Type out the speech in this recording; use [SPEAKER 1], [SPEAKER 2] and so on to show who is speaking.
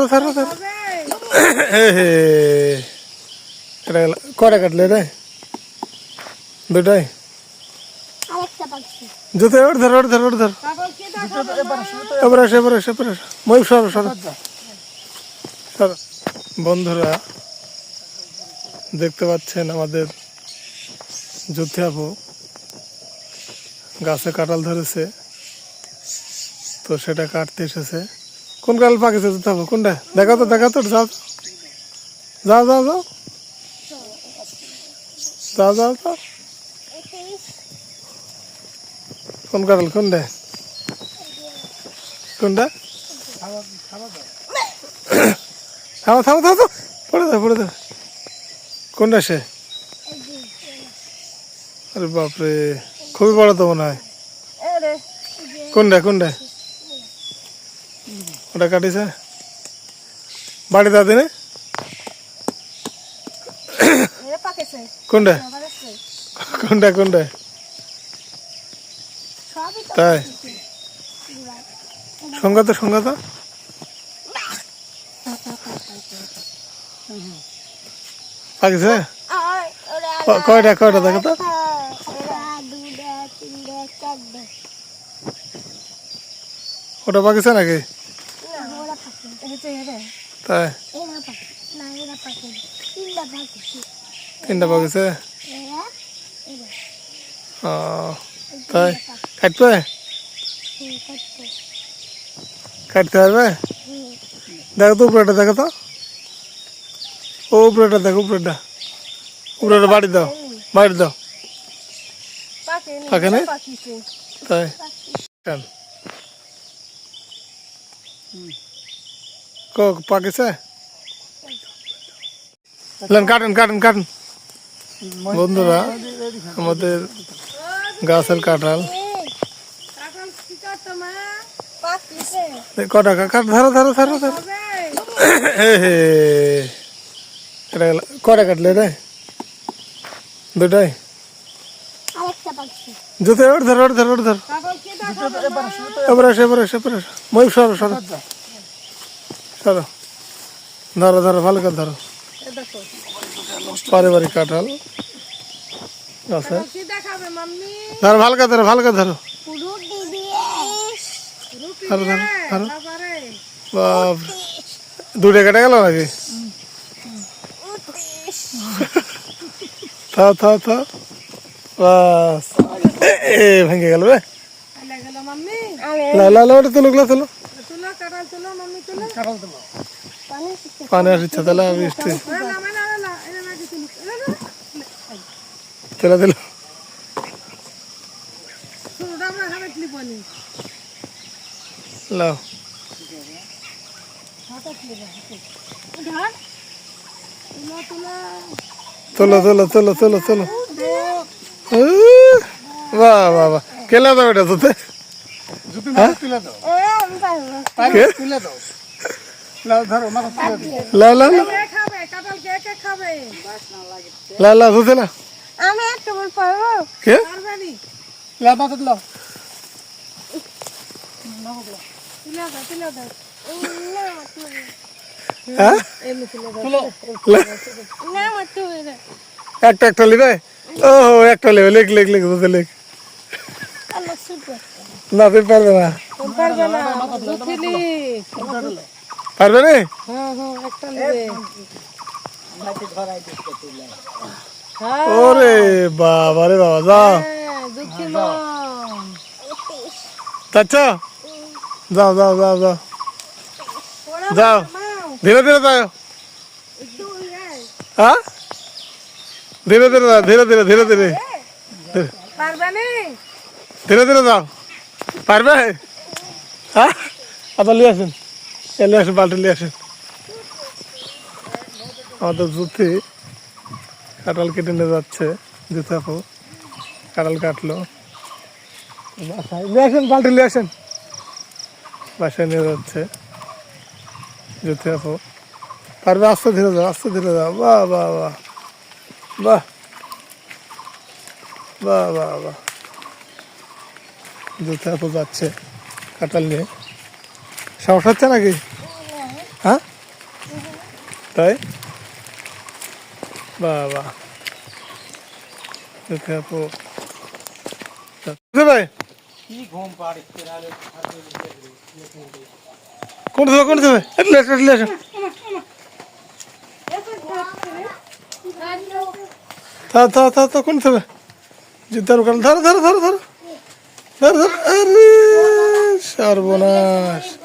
[SPEAKER 1] ধরো ধরো ধরো। কয়টা কাটলে রে? দুটাই? জুতো ওর ধর ওর ধর ওর ধর। এবার আসে এবার আসে এবার আসে সর সর। সর বন্ধুরা দেখতে পাচ্ছেন আমাদের যুদ্ধে আপু গাছে কাঁঠাল ধরেছে। তো সেটা কাটতে এসেছে। কোন কাল পাকেছে আপু কোনটা? দেখা তো দেখা তো, যাও। যাও যাও যাও। যাও যাও যাও। কোন কাল কোনটা? কোনটা? থামো থামো থামো পড়ে দাও পড়ে দাও কোনটা সে? আরে বাপরে, খুবই বড় তো মনে হয়। কোনটা কোনটা? ওটা কাটিছে। বাড়ি দাদি না কোনটা? কোনটা কোনটা? তাই? সংজ্ঞা তো সংজ্ঞা তো পাকিছে? কয়টা কয়টা দেখো তো? ওটা পাকিছে নাকি? তাই?
[SPEAKER 2] না তিনটা এরা
[SPEAKER 1] ও তাই? কাটবে?
[SPEAKER 2] হুম,
[SPEAKER 1] কাটতে পারবে? দেখো তো উপরেটা দেখো তো। ও উপরেটা দেখো উপরেটা। উপরেটা বাড়ি দাও। বাড়ি দাও। পাকে নেই তাই। কেন? কো কাটেন কাটেন কাটেন। বন্ধুরা, আমাদের গাছের কাঁঠাল। কটা কা- কাট, ধরো কটা কাটলে রে? দুটাই? জুতো ধর ধর ধর। সরো সরো। সরো ধরো ধরো ভালো করে ধরো। পারিবারিক কাঁঠাল। আছে। ধরো ভালো করে ধরো ভালো করে ধরো। ধরো ধরো ধরো। বাপ দুটো কেটে গেল নাকি? থাও থাও থাও বাস। এ, ভেঙে গেল রে লা লা লা ওটা তুলো তুলো
[SPEAKER 2] পানি
[SPEAKER 1] আসছে তাহলে আর বৃষ্টি তুলে দিল লাও
[SPEAKER 2] ধর।
[SPEAKER 1] তুলো তুলো। তুলো তুলো তুলো বাহ বাহ বাহ। কেলা দাও এটা তোতে লা লা লা লা লা তুতে না।
[SPEAKER 2] আমি একটা পারব।
[SPEAKER 1] কে?
[SPEAKER 2] না? তুই
[SPEAKER 1] লা,
[SPEAKER 2] না মা
[SPEAKER 1] একটা একটা লিবে? ও একটা লিবে। লেখ লেখ লেখ তুতে লেখ। না তুই পারবে না।
[SPEAKER 3] পারবে না
[SPEAKER 1] পারবে রে
[SPEAKER 3] হ্যাঁ হ্যাঁ হ্যাঁ।
[SPEAKER 1] ওরে বাবা রে বাবা যাও চাচ্ছ? যাও যাও যাও যাও। যাও। ধীরে ধীরে যাও। হ্যাঁ? ধীরে ধীরে যাও ধীরে ধীরে ধীরে ধীরে। ধীরে ধীরে যাও। পারবে? হ্যাঁ? আবার লিয়ে আসেন। এ লিয়ে আসেন, বালতি লিয়ে আসেন। আমাদের জুতি কাঁঠাল কেটে নিয়ে যাচ্ছে, জুতে আপু কাঁঠাল কাটলো। বাসায় নিয়ে আসেন, বালতি লিয়ে আসেন। বাসায় নিয়ে যাচ্ছে, জুতে আপু পারবে? আস্তে ধীরে যাও, আস্তে ধীরে যাও। বাহ বাহ বাহ বাহ। বাহ বাহ বাহ। জুতে আপু যাচ্ছে কাঁঠাল নিয়ে। সমস্যা হচ্ছে নাকি? হ্যাঁ? তাই? বাবা। আপু কোথায় ভাই। কোন দেবে কোন দেবে থা থা থা থা কোন দেবে ধরো ধরো ধরো ধরো। সর্বনাশ।